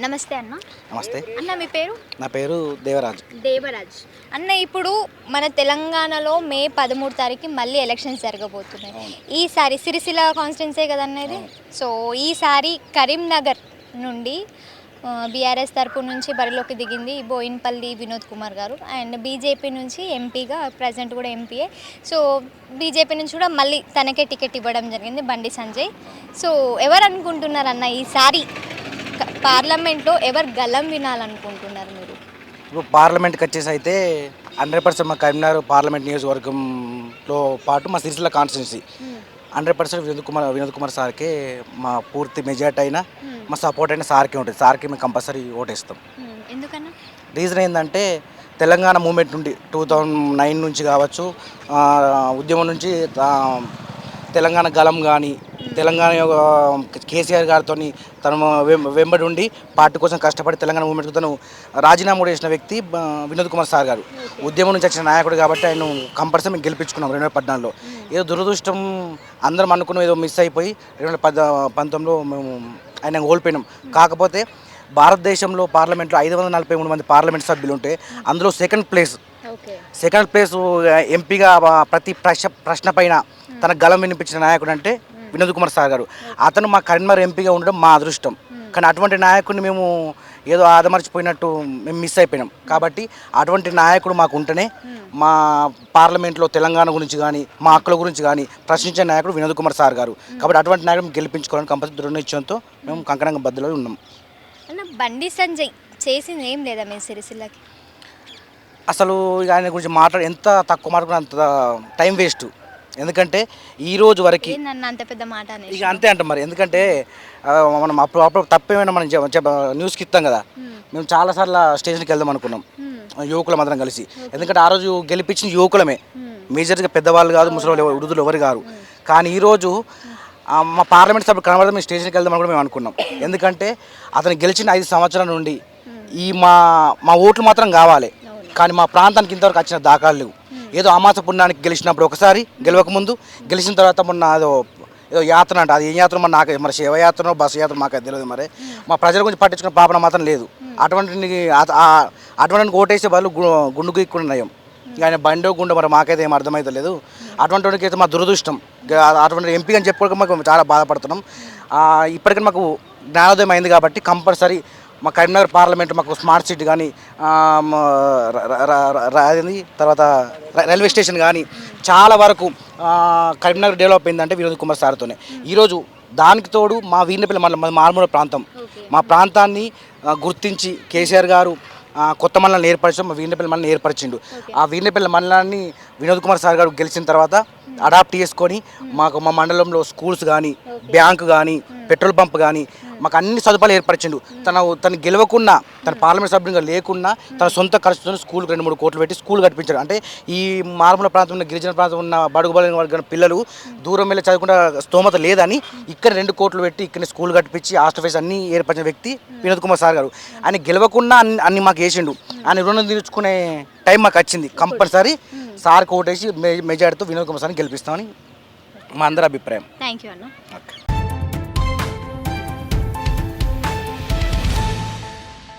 నమస్తే అన్న. నమస్తే. అన్న మీ పేరు? నా పేరు దేవరాజ్. దేవరాజ్. అన్న ఇప్పుడు మన తెలంగాణలో మే పదమూడు తారీఖు మళ్ళీ ఎలక్షన్స్ జరగబోతున్నాయి. ఈసారి సిరిసిల్ల కాన్స్టిట్యున్సీ కదన్న ఇది సో ఈసారి కరీంనగర్ నుండి బీఆర్ఎస్ తరపు నుంచి బరిలోకి దిగింది బోయిన్పల్లి వినోద్ కుమార్ గారు. అండ్ బీజేపీ నుంచి ఎంపీగా ప్రజెంట్ కూడా ఎంపీఏ సో బీజేపీ నుంచి కూడా మళ్ళీ తనకే టికెట్ ఇవ్వడం జరిగింది బండి సంజయ్. సో ఎవరు అనుకుంటున్నారన్న ఈసారి పార్లమెంట్లో ఎవరు గలం వినాలనుకుంటున్నారు మీరు? ఇప్పుడు పార్లమెంట్కి వచ్చేసి అయితే హండ్రెడ్ పర్సెంట్ మా కరీంనగర్ పార్లమెంట్ నియోజకవర్గంలో పాటు మా Sircilla constituency. Hundred percent Vinod Kumar Vinod Kumar సార్కే మా పూర్తి మెజార్టీ అయినా మా సపోర్ట్ అయినా సార్కే ఉంటుంది. సార్కి మేము కంపల్సరీ ఓటేస్తాం. Hmm, ఎందుకన్నా? రీజన్ ఏంటంటే తెలంగాణ మూమెంట్ నుండి టూ థౌజండ్ నైన్ నుంచి కావచ్చు ఉద్యమం నుంచి తెలంగాణ గలం కానీ తెలంగాణ కేసీఆర్ గారితో తను వెంబడి ఉండి పార్టీ కోసం కష్టపడి తెలంగాణ మూమెంట్కి తను రాజీనామా చేసిన వ్యక్తి వినోద్ కుమార్ సార్ గారు. ఉద్యమం నుంచి వచ్చిన నాయకుడు కాబట్టి ఆయన కంపల్సరీ మేము గెలిపించుకున్నాం రెండు వేల పద్నాలుగులో. ఏదో దురదృష్టం అందరం అనుకున్నాం ఏదో మిస్ అయిపోయి రెండు వేల పద్ పంతొమ్మిదిలో మేము ఆయన కోల్పోయినాం. కాకపోతే భారతదేశంలో పార్లమెంట్లో ఐదు వందల నలభై మూడు మంది పార్లమెంట్ సభ్యులు ఉంటే అందులో సెకండ్ ప్లేస్ సెకండ్ ప్లేస్ ఎంపీగా ప్రతి ప్రశ్న ప్రశ్న పైన తన గలం వినిపించిన నాయకుడు అంటే వినోద్ కుమార్ సార్ గారు. అతను మా కరీంనగర్ ఎంపీగా ఉండడం మా అదృష్టం. కానీ అటువంటి నాయకుడిని మేము ఏదో ఆదమర్చిపోయినట్టు మేము మిస్ అయిపోయినాం. కాబట్టి అటువంటి నాయకుడు మాకు ఉంటేనే మా పార్లమెంట్లో తెలంగాణ గురించి కానీ మా హక్కుల గురించి కానీ ప్రశ్నించే నాయకుడు వినోద్ కుమార్ సార్ గారు. కాబట్టి అటువంటి నాయకుడు గెలిపించుకోవాలని కంపల్సరీ దృఢ నిశ్చయంతో మేము కంకణంగా బద్దలో ఉన్నాం. అన్న బండి సంజయ్ చేసింది ఏం లేదా మీ సిరిసిల్లకి? అసలు ఆయన గురించి మాట్లాడి ఎంత తక్కువ మాట్లాడినా అంత టైం వేస్ట్. ఎందుకంటే ఈ రోజు వరకు ఏందన్న అంత పెద్ద మాట అనేసి. ఇక అంతే అంట మరి. ఎందుకంటే మనం అప్పుడు అప్పుడు తప్పేమైనా మనం న్యూస్కి ఇస్తాం కదా. మేము చాలాసార్లు స్టేషన్కి వెళ్దాం అనుకున్నాం. యువకులం అందరం కలిసి. ఎందుకంటే ఆ రోజు గెలిపించిన యువకులమే. మేజర్గా పెద్దవాళ్ళు కాదు ముసలి వృద్ధులు ఎవరు కాదు కానీ ఈరోజు మా పార్లమెంట్ సభ్యులు కనబడితే మేము స్టేషన్కి వెళ్దామని కూడా మేము అనుకున్నాం. ఎందుకంటే అతను గెలిచిన ఐదు సంవత్సరాల నుండి ఈ మా మా ఓట్లు మాత్రం కావాలి. కానీ మా ప్రాంతానికి ఇంతవరకు వచ్చిన దాఖలు లేవు. ఏదో అమాస పుణ్యానికి గెలిచినప్పుడు ఒకసారి గెలవక ముందు గెలిచిన తర్వాత మొన్న అదో ఏదో యాత్ర అంట. అది ఏం యాత్ర? మరి నాకు మరి శివయాత్రనో బస్సు యాత్ర మాకు తెలియదు మరి. మా ప్రజల గురించి పట్టించుకున్న పాపన మాత్రం లేదు. అటువంటి అటువంటి ఓటేసే వాళ్ళు గుండు గీక్కుని నయం. ఆయన బండో గుండె మరి మాకైతే ఏం అర్థమైతే లేదు. అటువంటి వాడికి అయితే మా దురదృష్టం. అటువంటి ఎంపీ అని చెప్పుకోవడం మాకు చాలా బాధపడుతున్నాం. ఇప్పటికీ మాకు జ్ఞానోదయం అయింది కాబట్టి కంపల్సరీ మా కరీంనగర్ పార్లమెంట్ మాకు స్మార్ట్ సిటీ కానీ తర్వాత రైల్వే స్టేషన్ కానీ చాలా వరకు కరీంనగర్ డెవలప్ అయిందంటే వినోద్ కుమార్ సార్తోనే. ఈరోజు దానికి తోడు మా వీరినపల్లి మాది మారుమూల ప్రాంతం. మా ప్రాంతాన్ని గుర్తించి కేసీఆర్ గారు కొత్త మండలాన్ని ఏర్పరచడం మా వీరినపల్లి మండలం ఏర్పరిచిండు. ఆ వీరినపల్లి మండలాన్ని వినోద్ కుమార్ సార్ గారు గెలిచిన తర్వాత అడాప్ట్ చేసుకొని మాకు మా మండలంలో స్కూల్స్ కానీ బ్యాంకు కానీ పెట్రోల్ పంప్ కానీ మాకు అన్ని సదుపాయాలు ఏర్పరిచిండు. తన తను గెలవకున్నా తన పార్లమెంట్ సభ్యునిగా లేకున్నా తన సొంత ఖర్చుతో స్కూల్కి రెండు మూడు కోట్లు పెట్టి స్కూల్ కట్టించాడు అంటే ఈ మారుమూల ప్రాంతం ఉన్న గిరిజన ప్రాంతం ఉన్న బడుగు బలైన వర్గం పిల్లలు దూరం వెళ్ళి చదువుకుంటే స్తోమత లేదని ఇక్కడ రెండు కోట్లు పెట్టి ఇక్కడ స్కూల్ కట్టించి హాస్టల్ ఫీస్ అన్ని ఏర్పరిచిన వ్యక్తి వినోద్ కుమార్ సార్ గారు. ఆయన గెలవకుండా అన్ని అన్ని మాకు వేసిండు. ఆయన రుణం తీర్చుకునే టైం మాకు వచ్చింది కంపల్సరీ. సార్కి ఓటేసి మె- మెజార్టీతో వినోద్ కుమార్ సార్ని గెలిపిస్తామని మా అందరి అభిప్రాయం. థ్యాంక్ యూ అన్న. ఓకే.